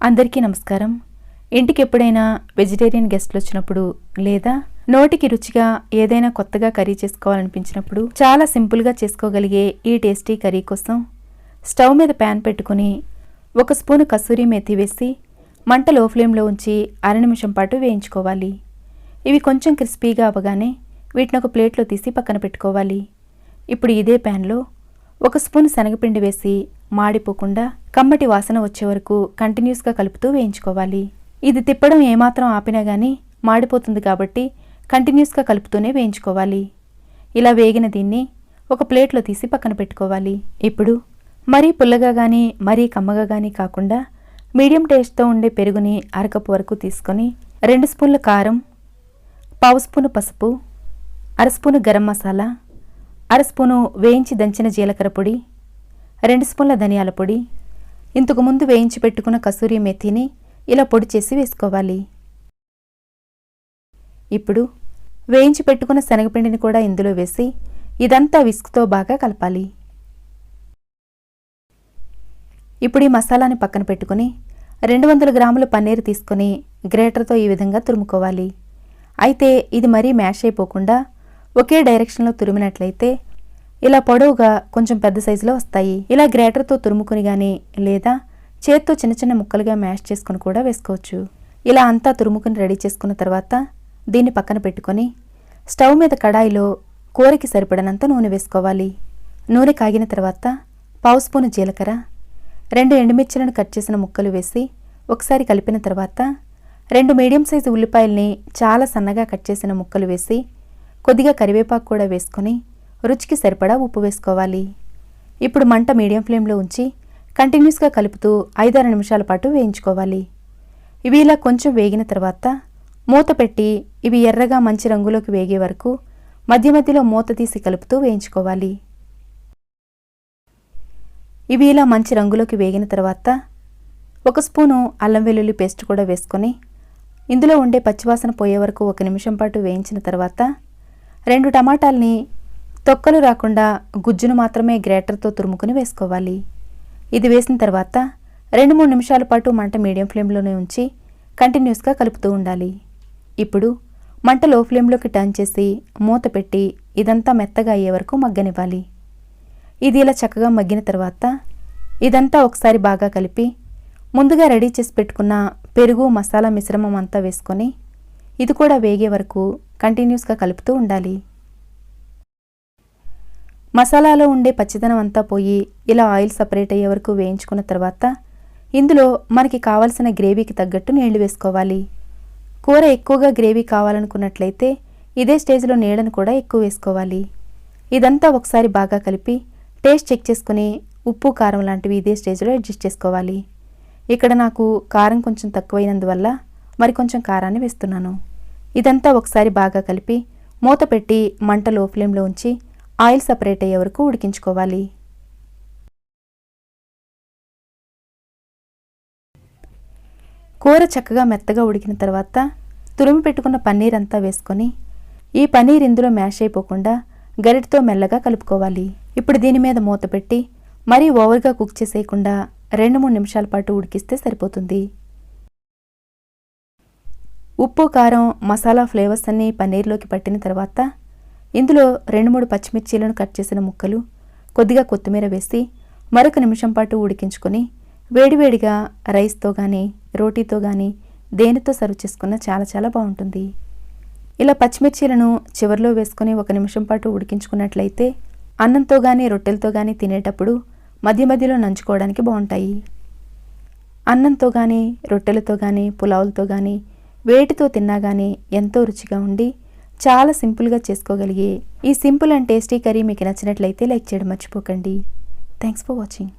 అందరికీ నమస్కారం. ఇంటికి ఎప్పుడైనా వెజిటేరియన్ గెస్ట్లు వచ్చినప్పుడు లేదా నోటికి రుచిగా ఏదైనా కొత్తగా కర్రీ చేసుకోవాలనిపించినప్పుడు చాలా సింపుల్గా చేసుకోగలిగే ఈ టేస్టీ కర్రీ కోసం స్టవ్ మీద ప్యాన్ పెట్టుకుని ఒక స్పూను కస్తూరి మెత్తి వేసి మంట లో ఫ్లేమ్లో ఉంచి అర నిమిషం పాటు వేయించుకోవాలి. ఇవి కొంచెం క్రిస్పీగా అవ్వగానే వీటిని ఒక ప్లేట్లో తీసి పక్కన పెట్టుకోవాలి. ఇప్పుడు ఇదే ప్యాన్లో ఒక స్పూన్ శనగపిండి వేసి మాడిపోకుండా కమ్మటి వాసన వచ్చే వరకు కంటిన్యూస్గా కలుపుతూ వేయించుకోవాలి. ఇది తిప్పడం ఏమాత్రం ఆపినా కానీ మాడిపోతుంది కాబట్టి కంటిన్యూస్గా కలుపుతూనే వేయించుకోవాలి. ఇలా వేగిన దీన్ని ఒక ప్లేట్లో తీసి పక్కన పెట్టుకోవాలి. ఇప్పుడు మరీ పుల్లగా కానీ మరీ కమ్మగా కానీ కాకుండా మీడియం టేస్ట్తో ఉండే పెరుగుని అరకప్పు వరకు తీసుకొని రెండు స్పూన్ల కారం పావు స్పూను పసుపు అర స్పూను గరం మసాలా అర స్పూను వేయించి దంచిన జీలకర్ర పొడి రెండు స్పూన్ల ధనియాల పొడి. ఇంతకు ముందు వేయించి పెట్టుకున్న కసూరి మెథిని ఇలా పొడి చేసి వేసుకోవాలి. ఇప్పుడు వేయించి పెట్టుకున్న శనగపిండిని కూడా ఇందులో వేసి ఇదంతా విస్క్తో బాగా కలపాలి. ఇప్పుడు ఈ మసాలాని పక్కన పెట్టుకుని రెండు వందల గ్రాముల పన్నీర్ తీసుకొని గ్రేటర్తో ఈ విధంగా తురుముకోవాలి. అయితే ఇది మరీ మ్యాష్ అయిపోకుండా ఒకే డైరెక్షన్లో తురిమినట్లయితే ఇలా పొడవుగా కొంచెం పెద్ద సైజులో వస్తాయి. ఇలా గ్రేటర్తో తురుముకుని కానీ లేదా చేత్తో చిన్న చిన్న ముక్కలుగా మ్యాష్ చేసుకుని కూడా వేసుకోవచ్చు. ఇలా అంతా తురుముకుని రెడీ చేసుకున్న తర్వాత దీన్ని పక్కన పెట్టుకొని స్టవ్ మీద కడాయిలో కూరకి సరిపడనంత నూనె వేసుకోవాలి. నూనె కాగిన తర్వాత పావు స్పూను జీలకర్ర రెండు ఎండుమిర్చిలను కట్ చేసిన ముక్కలు వేసి ఒకసారి కలిపిన తర్వాత రెండు మీడియం సైజు ఉల్లిపాయల్ని చాలా సన్నగా కట్ చేసిన ముక్కలు వేసి కొద్దిగా కరివేపాకు కూడా వేసుకొని రుచికి సరిపడా ఉప్పు వేసుకోవాలి. ఇప్పుడు మంట మీడియం ఫ్లేమ్లో ఉంచి కంటిన్యూస్గా కలుపుతూ ఐదారు నిమిషాల పాటు వేయించుకోవాలి. ఇవి ఇలా కొంచెం వేగిన తర్వాత మూత పెట్టి ఇవి ఎర్రగా మంచి రంగులోకి వేగే వరకు మధ్య మధ్యలో మూత తీసి కలుపుతూ వేయించుకోవాలి. ఇవి ఇలా మంచి రంగులోకి వేగిన తర్వాత ఒక స్పూను అల్లం వెల్లుల్లి పేస్ట్ కూడా వేసుకొని ఇందులో ఉండే పచ్చివాసన పోయే వరకు ఒక నిమిషం పాటు వేయించిన తర్వాత రెండు టమాటాల్ని తొక్కలు రాకుండా గుజ్జును మాత్రమే గ్రేటర్తో తురుముకుని వేసుకోవాలి. ఇది వేసిన తర్వాత రెండు మూడు నిమిషాల పాటు మంట మీడియం ఫ్లేమ్లోనే ఉంచి కంటిన్యూస్గా కలుపుతూ ఉండాలి. ఇప్పుడు మంట లో ఫ్లేమ్లోకి టర్న్ చేసి మూత పెట్టి ఇదంతా మెత్తగా అయ్యే వరకు మగ్గనివ్వాలి. ఇది ఇలా చక్కగా మగ్గిన తర్వాత ఇదంతా ఒకసారి బాగా కలిపి ముందుగా రెడీ చేసి పెట్టుకున్న పెరుగు మసాలా మిశ్రమం అంతా వేసుకొని ఇది కూడా వేగే వరకు కంటిన్యూస్గా కలుపుతూ ఉండాలి. మసాలాలో ఉండే పచ్చిదనం అంతా పోయి ఇలా ఆయిల్ సపరేట్ అయ్యే వరకు వేయించుకున్న తర్వాత ఇందులో మనకి కావాల్సిన గ్రేవీకి తగ్గట్టు నీళ్ళు వేసుకోవాలి. కూర ఎక్కువగా గ్రేవీ కావాలనుకున్నట్లయితే ఇదే స్టేజ్లో నీళ్ళను కూడా ఎక్కువ వేసుకోవాలి. ఇదంతా ఒకసారి బాగా కలిపి టేస్ట్ చెక్ చేసుకుని ఉప్పు కారం లాంటివి ఇదే స్టేజ్లో అడ్జస్ట్ చేసుకోవాలి. ఇక్కడ నాకు కారం కొంచెం తక్కువైనందువల్ల మరి కొంచెం కారాన్ని వేస్తున్నాను. ఇదంతా ఒకసారి బాగా కలిపి మూత పెట్టి మంట లో ఫ్లేమ్లో ఉంచి ఆయిల్ సపరేట్ అయ్యే వరకు ఉడికించుకోవాలి. కూర చక్కగా మెత్తగా ఉడికిన తర్వాత తురుము పెట్టుకున్న పన్నీర్ అంతా వేసుకొని ఈ పన్నీర్ ఇందులో మ్యాష్ అయిపోకుండా గరిటతో మెల్లగా కలుపుకోవాలి. ఇప్పుడు దీని మీద మూత పెట్టి మరీ ఓవర్గా కుక్ చేసేయకుండా రెండు మూడు నిమిషాల పాటు ఉడికిస్తే సరిపోతుంది. ఉప్పు కారం మసాలా ఫ్లేవర్స్ అన్నీ పన్నీర్లోకి పట్టిన తర్వాత ఇందులో రెండు మూడు పచ్చిమిర్చీలను కట్ చేసిన ముక్కలు కొద్దిగా కొత్తిమీర వేసి మరొక నిమిషం పాటు ఉడికించుకొని వేడివేడిగా రైస్తో కానీ రోటీతో కానీ దేనితో సర్వ్ చేసుకున్నా చాలా చాలా బాగుంటుంది. ఇలా పచ్చిమిర్చీలను చివరిలో వేసుకొని ఒక నిమిషం పాటు ఉడికించుకున్నట్లయితే అన్నంతో కానీ రొట్టెలతో కానీ తినేటప్పుడు మధ్య మధ్యలో నంచుకోవడానికి బాగుంటాయి. అన్నంతో కానీ రొట్టెలతో కానీ పులావులతో కానీ వేటితో తిన్నా కానీ ఎంతో రుచిగా ఉండి చాలా సింపుల్గా చేసుకోగలిగే ఈ సింపుల్ అండ్ టేస్టీ కర్రీ మీకు నచ్చినట్లయితే లైక్ చేయడం మర్చిపోకండి. Thanks for watching.